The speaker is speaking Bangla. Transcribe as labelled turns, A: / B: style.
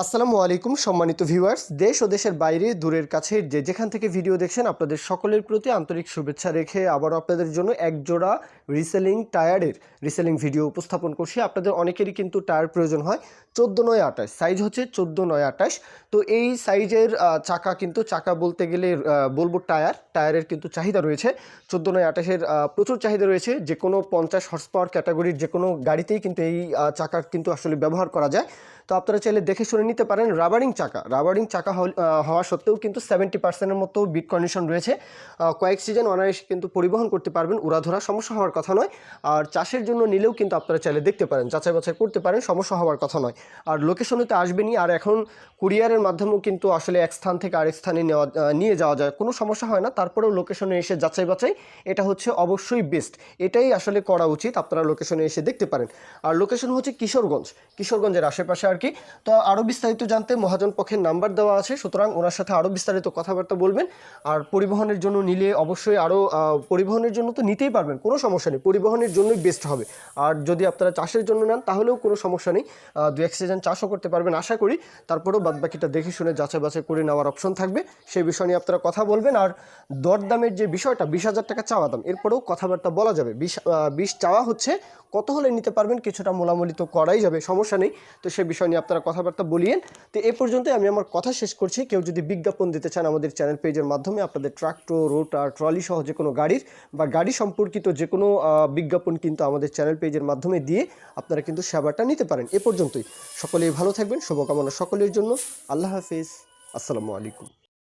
A: আসসালামু আলাইকুম, সম্মানিত ভিউয়ার্স। দেশ ও দেশের বাইরে, দূরের কাছে যে যেখান থেকে ভিডিও দেখছেন, আপনাদের সকলের প্রতি আন্তরিক শুভেচ্ছা রেখে আবারও আপনাদের জন্য একজোড়া রিসেলিং টায়ারের রিসেলিং ভিডিও উপস্থাপন করছি। আপনাদের অনেকেরই কিন্তু টায়ার প্রয়োজন হয়। চোদ্দ নয় আঠাশ সাইজ হচ্ছে চোদ্দ নয় আঠাশ। তো এই সাইজের চাকা কিন্তু, চাকা বলতে গেলে বলব টায়ার টায়ারের কিন্তু চাহিদা রয়েছে। চোদ্দ নয় আঠাশের প্রচুর চাহিদা রয়েছে। যে কোনো পঞ্চাশ হর্স পাওয়ার ক্যাটাগরির যে কোনো গাড়িতেই কিন্তু এই চাকার কিন্তু আসলে ব্যবহার করা যায়। তো আপনারা চাইলে দেখে শুনে নিতে পারেন রাবারিং চাকা রাবারিং চাকা হওয়া সত্ত্বেও কিন্তু সেভেন্টি পার্সেন্টের মতো বিট কন্ডিশন রয়েছে। কয়েক সিজন অনায়াসে কিন্তু পরিবহন করতে পারবেন, উড়াধরা সমস্যা হওয়ার কথা নয়। আর চাষের জন্য নিলেও কিন্তু আপনারা চাইলে দেখতে পারেন যাচাই বাছাই করতে পারেন, সমস্যা হওয়ার কথা নয়। আর লোকেশনে তো আসবেনই। আর এখন কুরিয়ারের মাধ্যমেও কিন্তু আসলে এক স্থান থেকে আরেক স্থানে নেওয়া নিয়ে যাওয়া যায়। কোনো সমস্যা হয় না। তারপরেও লোকেশনে এসে যাচাই বাছাই, এটা হচ্ছে অবশ্যই বেস্ট এটাই আসলে করা উচিত। আপনারা লোকেশনে এসে দেখতে পারেন। আর লোকেশন হচ্ছে কিশোরগঞ্জ। কিশোরগঞ্জের আশেপাশে আর কি। তো আরও বিস্তারিত জানতে মহাজন পক্ষের নাম্বার দেওয়া আছে। সুতরাং ওনার সাথে আরও বিস্তারিত কথাবার্তা বলবেন। আর পরিবহনের জন্য নিলে অবশ্যই আরও পরিবহনের জন্য তো নিতেই পারবেন। কোনো সমস্যা নেই। পরিবহনের জন্যই বেস্ট হবে। আর যদি আপনারা চাষের জন্য নেন, তাহলেও কোনো সমস্যা নেই। দু এক সিজন চাষও করতে পারবেন, আশা করি। তারপরেও বাদবাকিটা দেখে শুনে যাচাই বাছাই করে নেওয়ার অপশন থাকবে। সেই বিষয় নিয়ে আপনারা কথা বলবেন। আর দরদামের যে বিষয়টা, বিশ হাজার টাকা চাওয়া দাম, এরপরেও কথাবার্তা বলা যাবে। বিশ বিশ চাওয়া হচ্ছে, কত হলে নিতে পারবেন? কিছুটা মোলামুলি তো করাই যাবে, সমস্যা নেই। তো সেই বিষয় নিয়ে আপনারা কথাবার্তা বলিয়েন। তো এ পর্যন্ত আমি আমার কথা শেষ করছি। কেউ যদি বিজ্ঞাপন দিতে চান আমাদের চ্যানেল পেজের মাধ্যমে, আপনাদের ট্রাক্টর রোটার ট্রলি সহ যে কোনো গাড়ির বা গাড়ি সম্পর্কিত যে কোনো বিজ্ঞাপন কিন্তু আমাদের চ্যানেল পেজের মাধ্যমে দিয়ে আপনারা কিন্তু সেবাটা নিতে পারেন। এ পর্যন্তই। সকলেই ভালো থাকবেন শুভকামনা সকলের জন্য। আল্লাহ হাফিজ। আসসালামু আলাইকুম।